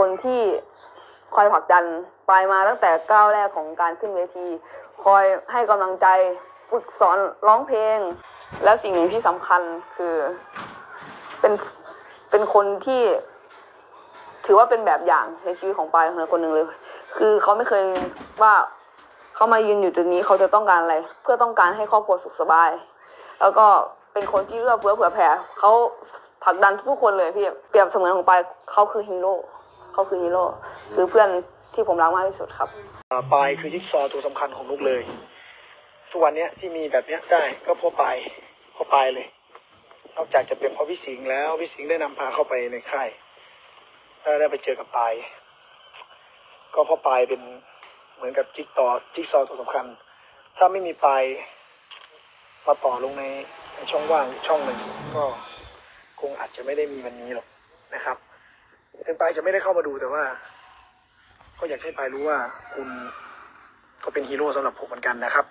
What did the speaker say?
คนที่คอยผลักดันปายมาตั้งแต่ก้าวแรกของการขึ้นเวที คอยให้กำลังใจฝึกสอนร้องเพลง แล้วสิ่งหนึ่งที่สำคัญคือเป็นเป็นคนที่ถือว่าเป็นแบบอย่างในชีวิตของปายคนคนหนึ่งเลย คือเขาไม่เคยว่าเขามายืนอยู่จุดนี้เขาจะต้องการอะไร เพื่อต้องการให้ครอบครัวสุขสบาย แล้วก็เป็นคนที่เอื้อเฟื้อเผื่อแผ่เขาผลักดันทุกคนเลยพี่เปรียบเสมือนของปายเขาคือฮีโร่ เขาคือฮีโร่คือเพื่อนที่ผมรักมากที่สุดครับอ่าปายคือจิ๊กซอว์ตัวสำคัญของนุกเลย ทุกวันเนี้ยที่มีแบบเนี้ยได้ก็เพราะปายเพราะปายเลย นอกจากจะเป็นเพราะพี่สิงห์แล้วพี่สิงห์ได้นำพาเข้าไปในค่ายแล้วได้ไปเจอกับปายก็เพราะปายเป็นเหมือนกับจิ๊กต่อจิ๊กซอว์ตัวสำคัญ ถ้าไม่มีปายมาต่อลงในช่องว่างช่องหนึ่งก็คงอาจจะไม่ได้มีวันนี้หรอก ปายจะไม่ได้เข้ามาดูแต่ว่า ก็อยากให้ปายรู้ว่าคุณก็เป็นฮีโร่สำหรับผมเหมือนกันนะครับ